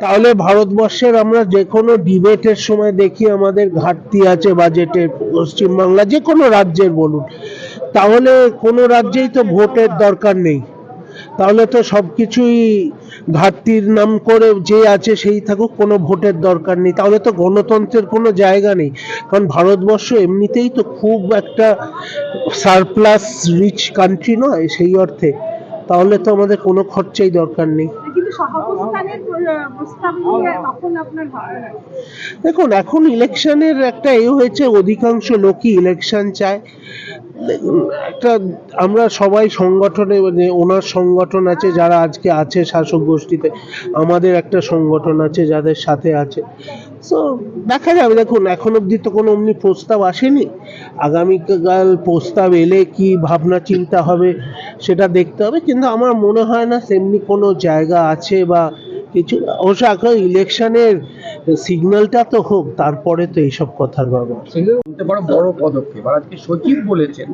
তাহলে ভারতবর্ষের আমরা যে কোনো ডিবেটের সময় দেখি আমাদের ঘাটতি আছে বাজেটে পশ্চিমবাংলা যে কোনো রাজ্যের বলুন। তাহলে কোনো রাজ্যেই তো ভোটের দরকার নেই। তাহলে তো সব কিছুই ঘাটতির নাম করে যে আছে সেই থাকুক, কোনো ভোটের দরকার নেই। তাহলে তো গণতন্ত্রের কোনো জায়গা নেই। কারণ ভারতবর্ষ এমনিতেই তো খুব একটা সারপ্লাস রিচ কান্ট্রি নয় সেই অর্থে। তাহলে তো আমাদের কোনো খরচাই দরকার নেই। দেখুন এখন ইলেকশনের একটা এ হয়েছে অধিকাংশ লোকই ইলেকশন চায়। একটা আমরা সবাই সংগঠনে মানে ওনার সংগঠন আছে যারা আজকে আছে শাসক গোষ্ঠীতে আমাদের একটা সংগঠন আছে যাদের সাথে আছে। সো দেখা যাবে, দেখুন, এখন অবধি তো কোনো অমনি প্রস্তাব আসেনি। আগামীকাল প্রস্তাব এলে কি ভাবনা, চিন্তা হবে সেটা দেখতে হবে। কিন্তু আমার মনে হয় না সেমনি কোনো জায়গা আছে বা কিছু অবশ্য এখন ইলেকশনের সিগন্যালটা তো হোক, তারপরে তো এইসব কথার বাবা পারো বড় পদক্ষেপ। আর আজকে সচিব বলেছেন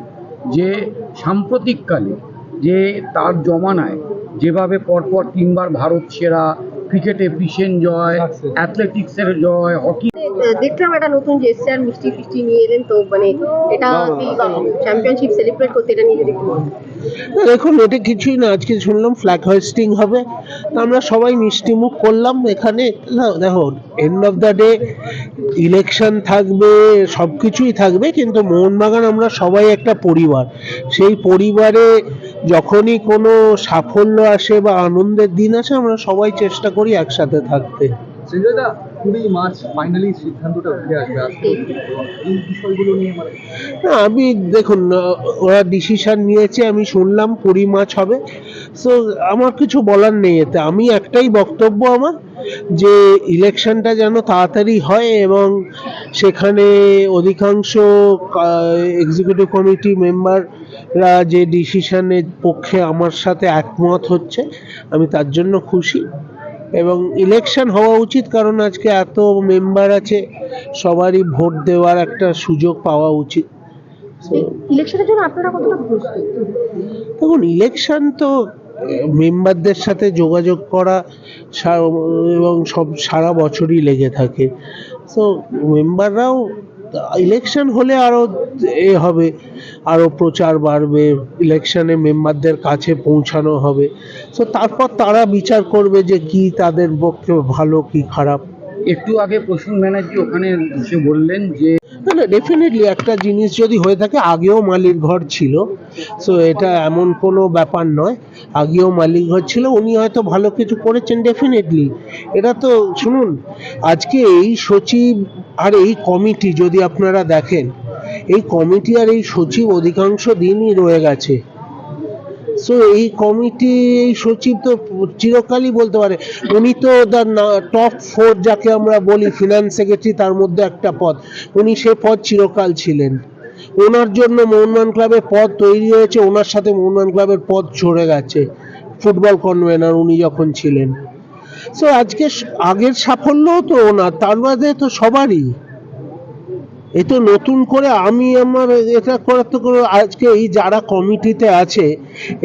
যে সাম্প্রতিককালে যে তার জমানায় যেভাবে পরপর তিনবার ভারত সেরা ক্রিকেটে পিসেন জয় অ্যাথলেটিক্সের জয় হকি দেখলাম একটা নতুন জেস্টার মিষ্টি ফিষ্টি নিয়ে এলেন তো মানে এটা চ্যাম্পিয়নশিপ সেলিব্রেট করতে এটা নিয়ে যদি দেখুন এটা কিছুই না আজকে শুনলাম ফ্ল্যাগ হোয়েস্টিং হবে। তো আমরা সবাই মিষ্টি মুখ করলাম এখানে না, দেখো end of the day election থাকবে সব কিছুই থাকবে কিন্তু মোহনবাগান আমরা সবাই একটা পরিবার। সেই পরিবারে যখনই কোনো সাফল্য আসে বা আনন্দের দিন আসে আমরা সবাই চেষ্টা করি একসাথে থাকতে। সঞ্জয়দা কুড়ি মার্চ ফাইনালি সিদ্ধান্তটা উঠে আসবে আজকে? এই বিষয়গুলো নিয়ে মানে না আমি দেখুন ওরা ডিসিশন নিয়েছে আমি শুনলাম কুড়ি মার্চ হবে। সো আমার কিছু বলার নেই এতে। আমি একটাই বক্তব্য আমার যে ইলেকশনটা যেন তাড়াতাড়ি হয় এবং সেখানে অধিকাংশ এক্সিকিউটিভ কমিটি মেম্বাররা যে ডিসিশনের পক্ষে আমার সাথে একমত হচ্ছে আমি তার জন্য খুশি। এবং ইলেকশন হওয়া উচিত কারণ আজকে এত মেম্বার আছে সবারই ভোট দেওয়ার একটা সুযোগ পাওয়া উচিত। ইলেকশনের জন্য আপনারা কতটা প্রস্তুত? দেখুন ইলেকশন তো মেম্বারদের সাথে যোগাযোগ করা এবং সব সারা বছরই লেগে থাকে। তো মেম্বাররাও ইলেকশন হলে আরও এ হবে আরও প্রচার বাড়বে ইলেকশনে মেম্বারদের কাছে পৌঁছানো হবে। তো তারপর তারা বিচার করবে যে কি তাদের পক্ষে ভালো, কি খারাপ। একটু আগে প্রসূন ব্যানার্জি ওখানে এসে বললেন যে না না ডেফিনেটলি একটা জিনিস যদি হয়ে থাকে, আগেও মালিক ঘর ছিল। সো এটা এমন কোনো ব্যাপার নয়। আগেও মালিক ঘর ছিল, উনি হয়তো ভালো কিছু করেছেন ডেফিনেটলি এটা তো, শুনুন, আজকে এই সচিব আর এই কমিটি যদি আপনারা দেখেন, এই কমিটি আর এই সচিব অধিকাংশ দিনই রয়ে গেছে। সো এই কমিটি এই সচিব তো চিরকালই বলতে পারে। উনি তো দ্য টপ ফোর যাকে আমরা বলি ফিনান্স সেক্রেটারি তার মধ্যে একটা পদ। উনি সে পদ চিরকাল ছিলেন। ওনার জন্য মোহনবাগান ক্লাবের পদ তৈরি হয়েছে, ওনার সাথে মোহনবাগান ক্লাবের পদ চড়ে গেছে। ফুটবল কনভেনার উনি যখন ছিলেন। সো আজকে আগের সাফল্যও তো ওনার, তার বাদে তো সবারই। এ তো নতুন করে আমি আমার এটা করার তো আজকে এই যারা কমিটিতে আছে,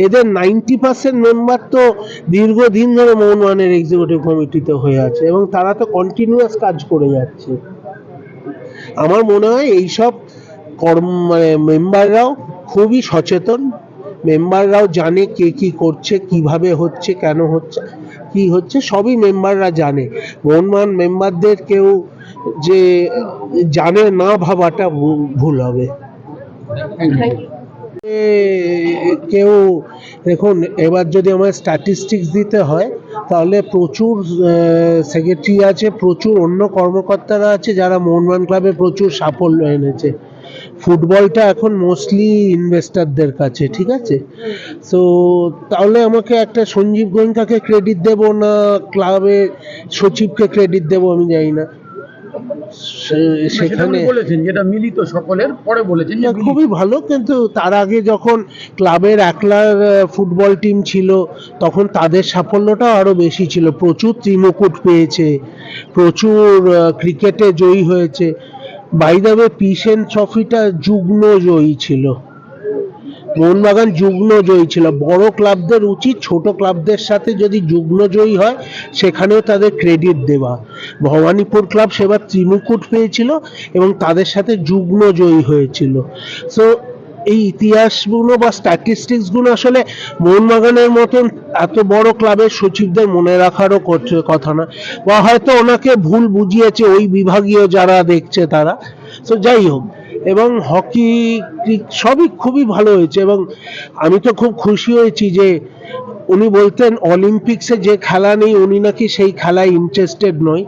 এদের নাইনটি পার্সেন্ট মেম্বার তো দীর্ঘদিন ধরে মোহনবাগানের এক্সিকিউটিভ কমিটিতে হয়ে আছে এবং তারা তো কন্টিনিউয়াস কাজ করে যাচ্ছে। আমার মনে হয় এইসব কর্ম মানে মেম্বাররাও খুবই সচেতন মেম্বাররাও জানে কে কি করছে, কীভাবে হচ্ছে, কেন হচ্ছে, কি হচ্ছে, সবই মেম্বাররা জানে। মোহনবাগান মেম্বারদের কেউ যে জানে না ভাবাটা ভুল হবে। কেউ, দেখুন, এবার যদি আমার স্ট্যাটিস্টিক্স দিতে হয়, তাহলে প্রচুর সেক্রেটারি আছে, প্রচুর অন্য কর্মকর্তারা আছে, যারা মোহনবাগান ক্লাবে প্রচুর সাফল্য এনেছে। ফুটবলটা এখন মোস্টলি ইনভেস্টারদের কাছে, ঠিক আছে? সো তাহলে আমাকে একটা সঞ্জীব গোয়েঙ্কাকে ক্রেডিট দেব না ক্লাবের সচিবকে ক্রেডিট দেব আমি জানি না। সেখানে বলেছেন যেটা মিলিত সকলের পরে বলেছেন। খুবই ভালো কিন্তু তার আগে যখন ক্লাবের একলার ফুটবল টিম ছিল তখন তাদের সাফল্যটাও আরও বেশি ছিল। প্রচুর ত্রিমুকুট পেয়েছে প্রচুর ক্রিকেটে জয়ী হয়েছে। বাই দ্য ওয়ে পিসেন ট্রফিটা যুগ্ম জয়ী ছিল। মোহনবাগান যুগ্ম জয়ী ছিল। বড় ক্লাবদের উচিত, ছোট ক্লাবদের সাথে যদি যুগ্ম জয়ী হয়, সেখানেও তাদের ক্রেডিট দেওয়া। ভবানীপুর ক্লাব সেবার ত্রিমুকুট পেয়েছিল এবং তাদের সাথে যুগ্ম জয়ী হয়েছিল। সো এই ইতিহাসগুলো বা স্ট্যাটিস্টিক্সগুলো আসলে মোহনবাগানের মতন এত বড় ক্লাবের সচিবদের মনে রাখারও কথা না। বা হয়তো ওনাকে ভুল বুঝিয়েছে ওই বিভাগীয় যারা দেখছে তারা। তো যাই হোক এবং হকি সবই খুবই ভালো হয়েছে এবং আমি তো খুব খুশি হয়েছি যে উনি বলতেন অলিম্পিক্সে যে খেলা নেই, উনি নাকি সেই খেলায় ইন্টারেস্টেড নয়।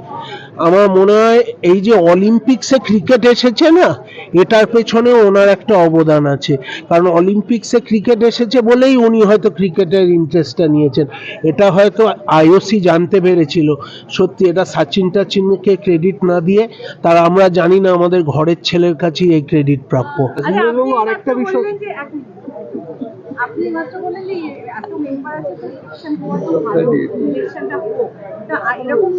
আমার মনে হয় এই যে অলিম্পিক্সে ক্রিকেট এসেছে না এটার পেছনে ওনার একটা অবদান আছে। কারণ অলিম্পিক্সে ক্রিকেট এসেছে বলেই উনি হয়তো ক্রিকেটের ইন্টারেস্টটা নিয়েছেন। এটা হয়তো আইওসি জানতে পেরেছিল। সত্যি এটা সচিন টাচিনকে ক্রেডিট না দিয়ে তারা আমরা জানি না আমাদের ঘরের ছেলের কাছেই এই ক্রেডিট প্রাপ্য। আরেকটা বিষয়- আপনি মাত্র বললেন যে এত মেম্বার আছে তো ইলেকশন হওয়া তো ভালো ইলেকশনটা হোক। তা এরকম